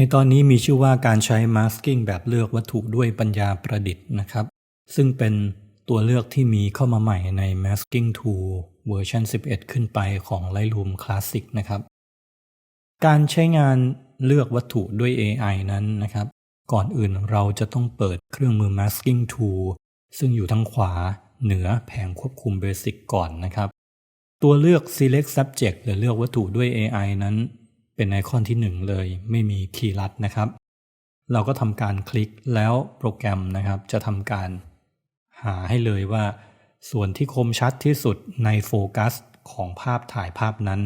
ในตอนนี้มีชื่อว่าการใช้ masking แบบเลือกวัตถุด้วยปัญญาประดิษฐ์นะครับ ซึ่งเป็นตัวเลือกที่มีเข้ามาใหม่ใน masking tool เวอร์ชัน11 ขึ้นไปของ Lightroom Classic นะครับ การใช้งานเลือกวัตถุด้วย AI นั้นนะครับ ก่อนอื่นเราจะต้องเปิดเครื่องมือ masking tool ซึ่งอยู่ทางขวาเหนือแผงควบคุม Basic ก่อนนะครับ ตัวเลือก select subject หรือเลือกวัตถุด้วย AI นั้น เป็นไอคอนที่ 1 เลย ไม่มีคีย์ลัดนะครับ เราก็ทำการคลิกแล้วโปรแกรมนะครับ จะทำการหาให้เลยว่า ส่วนที่คมชัดที่สุดในโฟกัสของภาพถ่ายภาพนั้น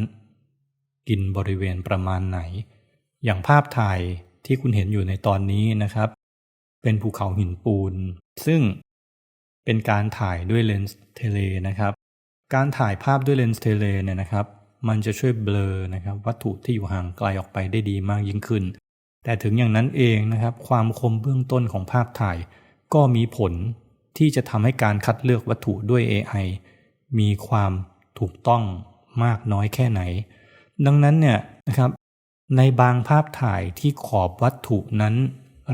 กินบริเวณประมาณไหน อย่างภาพถ่ายที่คุณเห็นอยู่ในตอนนี้นะครับ เป็นภูเขาหินปูน ซึ่งเป็นการถ่ายด้วยเลนส์เทเลนะครับ การถ่ายภาพด้วยเลนส์เทเลเนี่ยนะครับ มันจะช่วยเบลอนะครับวัตถุที่อยู่ห่างไกลออกไปได้ดีมากยิ่งขึ้น แต่ถึงอย่างนั้นเองนะครับความคมเบื้องต้นของภาพถ่าย ก็มีผลที่จะทำให้การคัดเลือกวัตถุด้วย AI มีความถูกต้องมากน้อยแค่ไหน ดังนั้นเนี่ยนะครับในบางภาพถ่ายที่ขอบวัตถุนั้น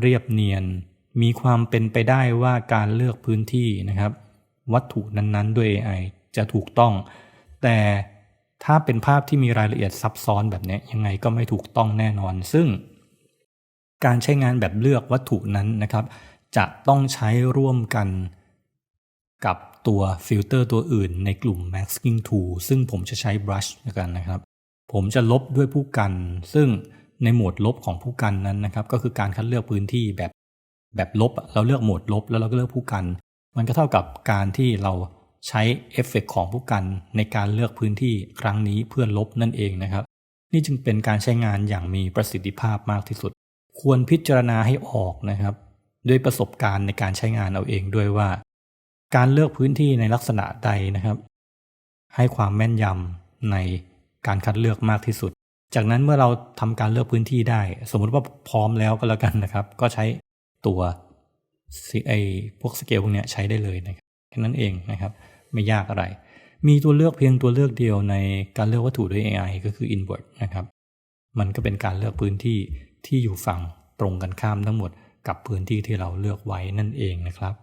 เรียบเนียน มีความเป็นไปได้ว่าการเลือกพื้นที่นะครับ วัตถุนั้นๆด้วย AI จะถูกต้อง แต่ ถ้าเป็นภาพที่มีรายละเอียดซับซ้อนแบบนี้ยังไงก็ไม่ถูกต้องแน่นอน ซึ่ง การใช้งานแบบเลือกวัตถุนั้นนะครับ จะต้องใช้ร่วมกันกับตัวฟิลเตอร์ตัวอื่นในกลุ่ม masking tool ซึ่งผมจะใช้ brush กันนะครับ ผมจะลบด้วยผู้กัน ซึ่งในโหมดลบของผู้กันนั้นนะครับ ก็คือการคัดเลือกพื้นที่แบบแบบลบ เราเลือกโหมดลบแล้วเราก็เลือกผู้กัน มันก็เท่ากับการที่เรา ใช้เอฟเฟกของผู้กันในการเลือกพื้นที่ครั้งนี้เพื่อลบนั่นเองนะครับ นี่จึงเป็นการใช้งานอย่างมีประสิทธิภาพมากที่สุด ควรพิจารณาให้ออกนะครับ ด้วยประสบการณ์ในการใช้งานเอาเองด้วยว่า การเลือกพื้นที่ในลักษณะใดนะครับ ให้ความแม่นยำในการคัดเลือกมากที่สุด จากนั้นเมื่อเราทำการเลือกพื้นที่ได้ สมมุติว่าพร้อมแล้วก็แล้วกันนะครับ ก็ใช้ตัวไอพวกสเกลพวกนี้ใช้ได้เลยนะครับแค่นั้นเองนะครับ ไม่ยากอะไร มีตัวเลือกเพียงตัวเลือกเดียวในการเลือกวัตถุด้วย AI ก็คือ invert นะครับ มันก็เป็นการเลือกพื้นที่ที่อยู่ฝั่งตรงกันข้ามทั้งหมดกับพื้นที่ที่เราเลือกไว้นั่นเองนะครับ